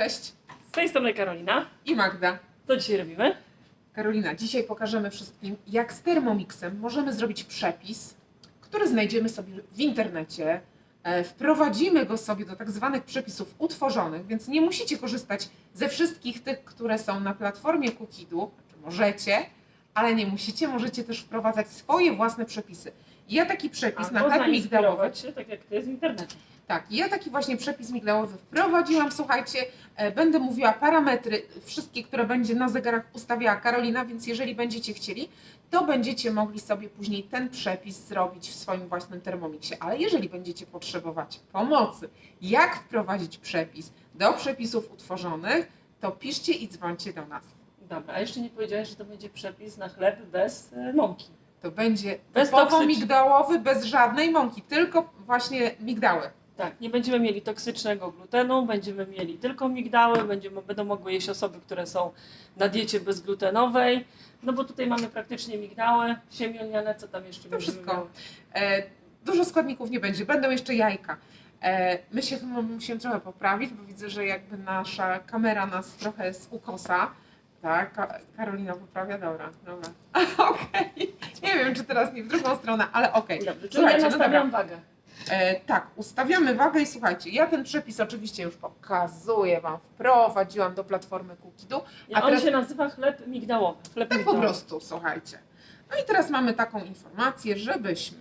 Cześć Z tej strony Karolina. i Magda. Co dzisiaj robimy? Karolina, dzisiaj pokażemy wszystkim, jak z Thermomixem możemy zrobić przepis, który znajdziemy sobie w internecie. E, Wprowadzimy go sobie do tak zwanych przepisów utworzonych, więc nie musicie korzystać ze wszystkich tych, które są na platformie Cookidu, znaczy możecie, ale nie musicie, możecie też wprowadzać swoje własne przepisy. Ja taki przepis na Albo chleb migdałowy się, tak jak to jest w internecie. Tak, ja taki właśnie przepis migdałowy wprowadziłam. Słuchajcie, e, będę mówiła parametry, wszystkie, które będzie na zegarach ustawiała Karolina, więc jeżeli będziecie chcieli, to będziecie mogli sobie później ten przepis zrobić w swoim własnym termomiksie. Ale jeżeli będziecie potrzebować pomocy, jak wprowadzić przepis do przepisów utworzonych, to piszcie i dzwońcie do nas. Dobra, a jeszcze nie powiedziałeś, że to będzie przepis na chleb bez e, mąki. To będzie Bez typowo migdałowy, bez żadnej mąki, tylko właśnie migdały. Tak, nie będziemy mieli toksycznego glutenu, będziemy mieli tylko migdały, będziemy, będą mogły jeść osoby, które są na diecie bezglutenowej. No bo tutaj mamy praktycznie migdały, siemię lniane, co tam jeszcze To wszystko. E, dużo składników nie będzie, będą jeszcze jajka. E, my się chyba musimy trochę poprawić, bo widzę, że jakby nasza kamera nas trochę jest ukosa. Tak, Ka- Karolina poprawia, dobra, dobra. Okej. Nie wiem, czy teraz nie w drugą stronę, ale okej. Dobrze, czyli ja Słuchajcie, no nastawiam wagę. E, tak, ustawiamy wagę i słuchajcie, ja ten przepis oczywiście już pokazuję Wam, wprowadziłam do platformy Cookidu. I A on teraz- się nazywa chleb migdałowy. Chleb Tak po migdałowy. prostu, słuchajcie. No i teraz mamy taką informację, żebyśmy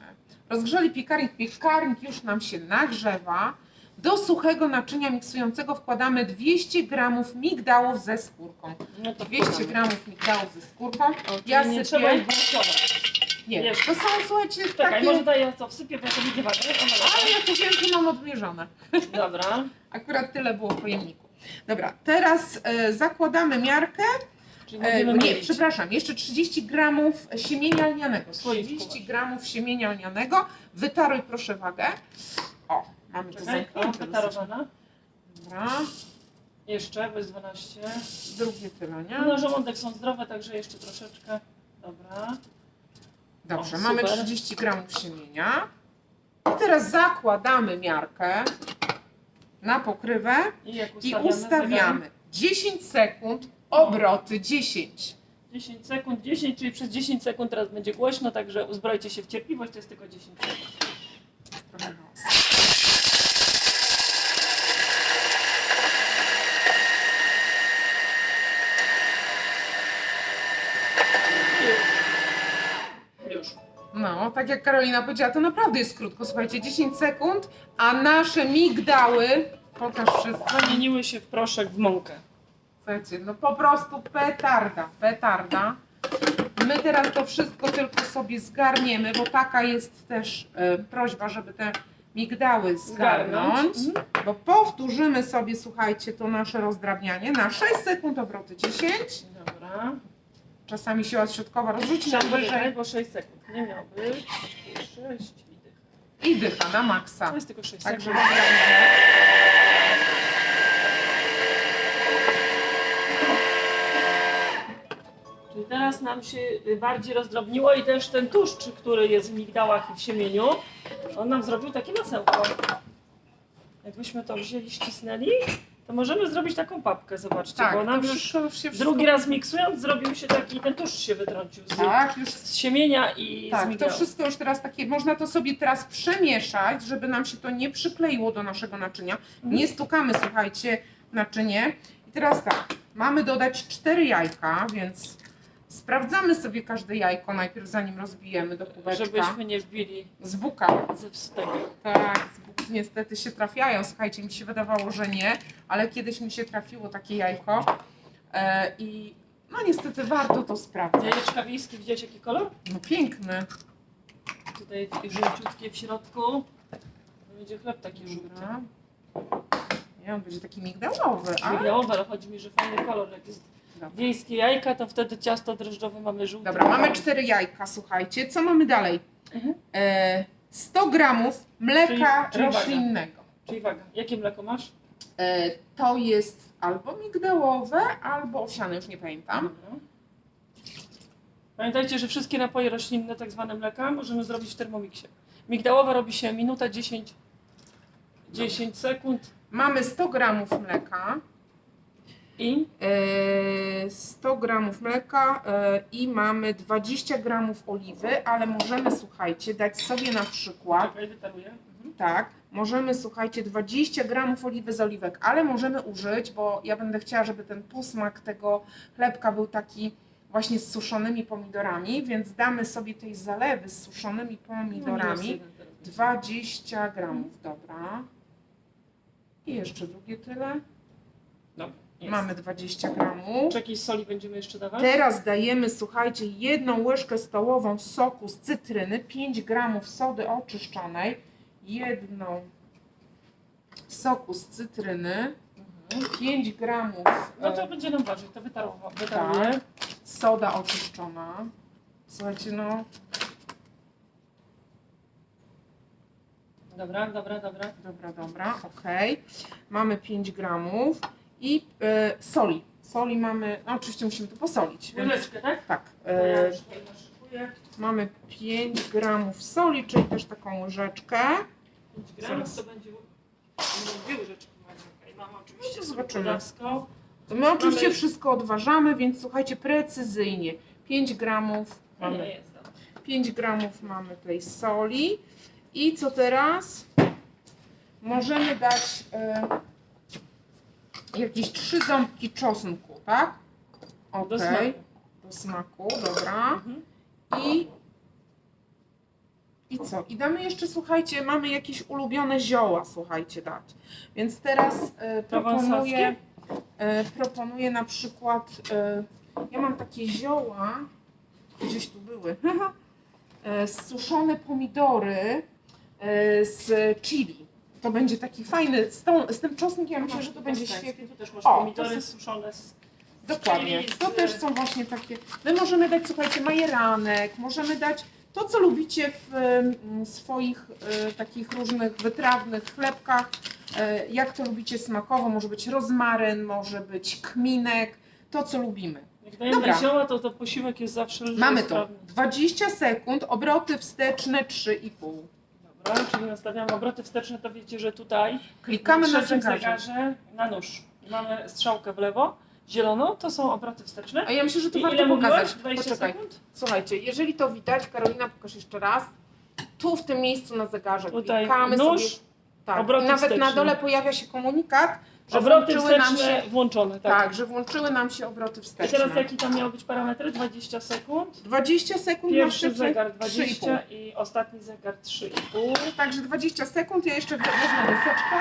rozgrzeli piekarnik. Piekarnik już nam się nagrzewa. Do suchego naczynia miksującego wkładamy 200 gramów migdałów ze skórką. No to 200 wkładamy. gramów migdałów ze skórką. O, Ja nie trzeba ich. Nie, Jest. to są, słuchajcie, Czekaj, takie... może daję to wsypię, bo ja to widzę. Ona Ale ja tu wiem, że mam odmierzone. Dobra. Akurat tyle było w pojemniku. Dobra, teraz e, zakładamy miarkę. Czyli E, będziemy nie, przepraszam, jeszcze 30 gramów siemienia lnianego. Swoich 30 kubasz. gramów siemienia lnianego. Wytaruj proszę wagę. O, mamy to Czekaj, o, zamknięte. dosyć. wytarowana. Dobra, Jeszcze, bez 12. drugie tyle, nie? No, żołądek są zdrowe, także jeszcze troszeczkę. Dobra. Dobrze, o, mamy super. 30 gramów siemienia. I teraz zakładamy miarkę na pokrywę I jak i ustawiamy? ustawiamy 10 sekund, obroty 10. zegar? 10 sekund, 10, czyli przez 10 sekund teraz będzie głośno, także uzbrojcie się w cierpliwość, to jest tylko 10 sekund. Trochę hałas. Już. Już. No, tak jak Karolina powiedziała, to naprawdę jest krótko. Słuchajcie, 10 sekund, a nasze migdały, pokaż wszystko. Zamieniły się w proszek w mąkę. Słuchajcie, no po prostu petarda, petarda. My teraz to wszystko tylko sobie zgarniemy, bo taka jest też e, prośba, żeby te migdały zgarnąć. Mhm. Bo powtórzymy sobie, słuchajcie, to nasze rozdrabnianie na 6 sekund obroty 10. Dobra. Czasami siła środkowa rozrzuci nam wyżej bo 6 sekund. Nie miał być. 6 i dych. i dycha na maksa. To jest tylko 6 Także sekund. Czyli teraz nam się bardziej rozdrobniło i też ten tłuszcz, który jest w migdałach i w siemieniu, on nam zrobił takie masełko. Jakbyśmy to wzięli, ścisnęli, to możemy zrobić taką papkę, zobaczcie, Tak, bo nam to już wszystko już się wszystko... drugi raz miksując zrobił się taki, ten tłuszcz się wytrącił z, Tak, już z siemienia i Tak, to migdałów. wszystko już teraz takie, można to sobie teraz przemieszać, żeby nam się to nie przykleiło do naszego naczynia. Mhm. Nie stukamy, słuchajcie, naczynie. I teraz tak, mamy dodać cztery jajka, więc sprawdzamy sobie każde jajko najpierw, zanim rozbijemy do kubeczka. Żebyśmy nie wbili Z buka. zepsutego. Tak, z buki niestety się trafiają. Słuchajcie, mi się wydawało, że nie, ale kiedyś mi się trafiło takie jajko. E, I no niestety warto to sprawdzić. Jajeczka wiejskie, widziałeś jaki kolor? No piękny. Tutaj żółciutkie w środku. Będzie chleb taki żółty. Dobra. Nie, on będzie taki migdałowy, ale... Migdałowy, ale chodzi mi, że fajny kolor. Jak jest Dobra. wiejskie jajka, to wtedy ciasto drożdżowe mamy żółte. Dobra, mamy cztery jajka, słuchajcie. Co mamy dalej? Mhm. E, 100 gramów mleka Czyli- czyli roślinnego. Czyli waga. Jakie mleko masz? E, to jest albo migdałowe, albo owsiane, już nie pamiętam. Dobra. Pamiętajcie, że wszystkie napoje roślinne, tak zwane mleka, możemy zrobić w termomiksie. Migdałowe robi się minuta 10, 10 sekund. Mamy 100 gramów mleka. I e, 100 gramów mleka e, i mamy 20 gramów oliwy, ale możemy, słuchajcie, dać sobie na przykład. Mhm. tak, możemy, słuchajcie, 20 gramów oliwy z oliwek, ale możemy użyć, bo ja będę chciała, żeby ten posmak tego chlebka był taki właśnie z suszonymi pomidorami, więc damy sobie tej zalewy z suszonymi pomidorami. 20 gramów, dobra. I jeszcze drugie tyle. Jest. Mamy 20 gramów. Czy jakiejś soli będziemy jeszcze dawać? Teraz dajemy, słuchajcie, jedną łyżkę stołową soku z cytryny, 5 gramów sody oczyszczonej, jedną soku z cytryny, Mhm. 5 gramów No to e, będzie nam ważyć, to wytaruję. wytaruję. soda oczyszczona. Słuchajcie, no Dobra, dobra, dobra. Dobra, dobra, okej. Mamy 5 gramów i e, soli. Soli mamy, no oczywiście musimy to posolić, więc Łyżeczkę, tak? tak. E, mamy 5 gramów soli, czyli też taką łyżeczkę. 5 gramów to będzie dwie łyżeczki. Mamy, mamy oczywiście No to sól zobaczymy. my oczywiście Mamy- wszystko odważamy, więc słuchajcie, precyzyjnie. 5 gramów No mamy, jest dobra. 5 gramów mamy tej soli. I co teraz? Możemy dać e, jakieś trzy ząbki czosnku, tak? Do Okej. smaku. Do smaku, dobra. Mhm. I, I co? I damy jeszcze, słuchajcie, mamy jakieś ulubione zioła, słuchajcie, dać. Więc teraz e, proponuję, e, proponuję na przykład, e, ja mam takie zioła, gdzieś tu były, e, suszone pomidory e, z chili. To będzie taki fajny, z, tą, z tym czosnkiem, ja myślę, że to będzie świetnie. Tu też masz O, to pomidory są- suszone z Dokładnie. Z- To też są właśnie takie. My możemy dać, słuchajcie, majeranek, możemy dać to, co lubicie w swoich e, takich różnych wytrawnych chlebkach. E, jak to lubicie smakowo, może być rozmaryn, może być kminek, to co lubimy. Jak dajemy Dobra. zioła, to to posiłek jest zawsze Mamy to. sprawny. 20 sekund, obroty wsteczne 3,5. Dobra, czyli nastawiamy obroty wsteczne, to wiecie, że tutaj Klikamy na zegarze. zegarze na nóż. Mamy strzałkę w lewo, zieloną, to są obroty wsteczne. A ja myślę, że to I warto ile mówiłaś? pokazać. 20 Poczekaj. sekund? Słuchajcie, jeżeli to widać, Karolina, pokaż jeszcze raz. Tu w tym miejscu na zegarze Tutaj klikamy nóż, sobie. Tak, obroty i nawet na wsteczne. dole pojawia się komunikat, że obroty włączyły nam wsteczne się, włączone. tak. Tak. że włączyły nam się obroty I wsteczne. teraz jaki tam miały być parametry? 20 sekund. 20 sekund na Pierwszy zegar 3,5. 20 i ostatni zegar 3,5. Także 20 sekund, ja jeszcze wezmę miseczkę.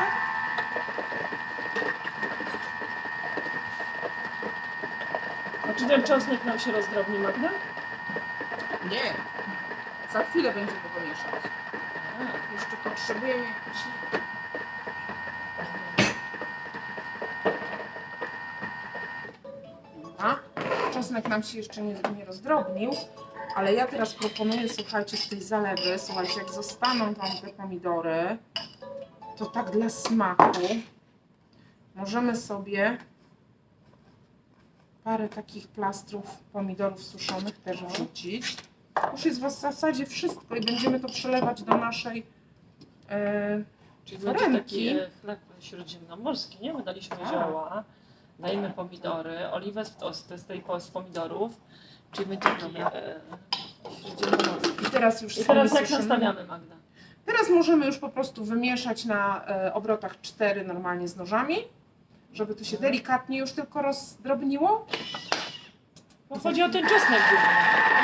A czy ten czosnek nam się rozdrobni, Magda? Nie, za chwilę będziemy go mieszać. Jeszcze potrzebujemy jakiś... Czosnek nam się jeszcze nie, nie rozdrobnił, ale ja teraz proponuję, słuchajcie, z tej zalewy, słuchajcie, jak zostaną Wam te pomidory, to tak dla smaku możemy sobie parę takich plastrów pomidorów suszonych też wrzucić. Już jest w zasadzie wszystko i będziemy to przelewać do naszej e, Czyli będzie taki e, chleb śródziemnomorski, nie? My daliśmy Tak. zioła, dajemy pomidory, oliwę z, z, z tej z pomidorów, czyli będzie taki Dobra. e, i teraz już I teraz jak suszymy. nastawiamy, Magda? Teraz możemy już po prostu wymieszać na e, obrotach 4 normalnie z nożami, żeby to się Mhm. delikatnie już tylko rozdrobniło. No chodzi o ten czosnek.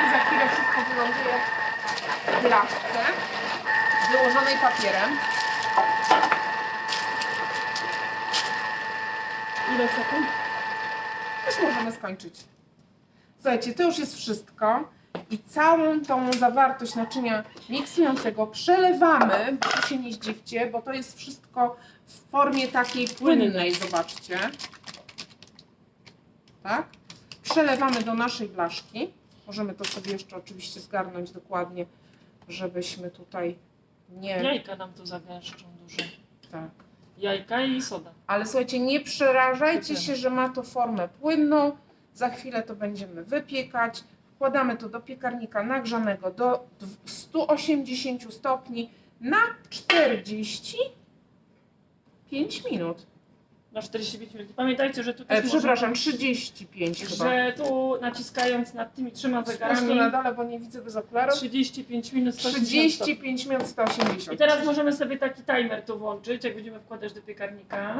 I za chwilę wszystko wyląduje w blaszce wyłożonej papierem. Ile sekund? Już możemy skończyć. Słuchajcie, to już jest wszystko. I całą tą zawartość naczynia miksującego przelewamy, bo tu się nie zdziwcie, bo to jest wszystko w formie takiej płynnej, zobaczcie. Tak? Przelewamy do naszej blaszki. Możemy to sobie jeszcze oczywiście zgarnąć dokładnie, żebyśmy tutaj nie... Jajka nam tu zagęszczą dużo. Tak. Jajka i soda. Ale słuchajcie, nie przerażajcie się, że ma to formę płynną. Za chwilę to będziemy wypiekać. Wkładamy to do piekarnika nagrzanego do dw- 180 stopni na 45 minut. Na 45 minut. Pamiętajcie, że tu E, też przepraszam, 35 można, chyba. że tu naciskając nad tymi trzema prostu zegarami na dole, bo nie widzę bez okularów. 35 minut 180 stopni. 35 minut 180. I teraz możemy sobie taki timer tu włączyć, jak będziemy wkładać do piekarnika.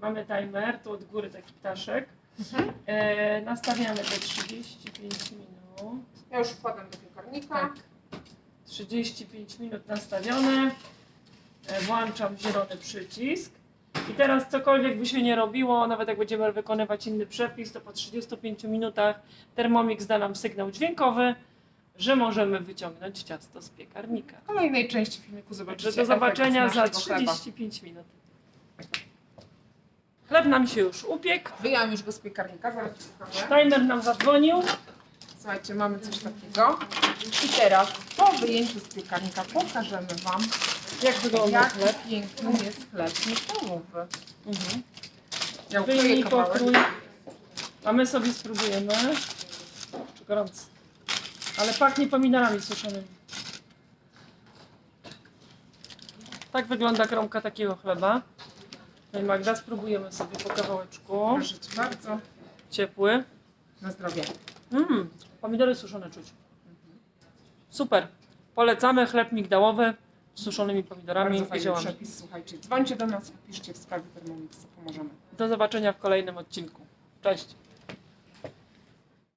Mamy timer, tu od góry taki ptaszek. Mhm. E, nastawiamy te 35 minut. Ja już wkładam do piekarnika. Tak. 35 minut nastawione. E, Włączam zielony przycisk. I teraz cokolwiek by się nie robiło, nawet jak będziemy wykonywać inny przepis, to po 35 minutach Thermomix da nam sygnał dźwiękowy, że możemy wyciągnąć ciasto z piekarnika. W kolejnej części filmiku zobaczycie Także do zobaczenia za naszego chleba. 35 minut. Chleb nam się już upiekł. Wyjęłam już go z piekarnika, zaraz. Timer nam zadzwonił. Słuchajcie, mamy coś takiego. I teraz po wyjęciu z piekarnika pokażemy Wam, Jak wygląda jak chleb? piękny jest chleb migdałowy. Mhm. Wyjmij, kawałek. pokrój. A my sobie spróbujemy. Czy gorący. Ale pachnie pomidorami suszonymi. Tak wygląda kromka takiego chleba. No i Magda, spróbujemy sobie po kawałeczku. Proszę Cię bardzo. Ciepły. Na zdrowie. Mmm, pomidory suszone czuć. Super. Polecamy chleb migdałowy suszonymi pomidorami Bardzo i fajny ziołami. przepis. Słuchajcie, dzwońcie do nas piszcie w sprawie Thermomixa. Pomożemy. Do zobaczenia w kolejnym odcinku. Cześć.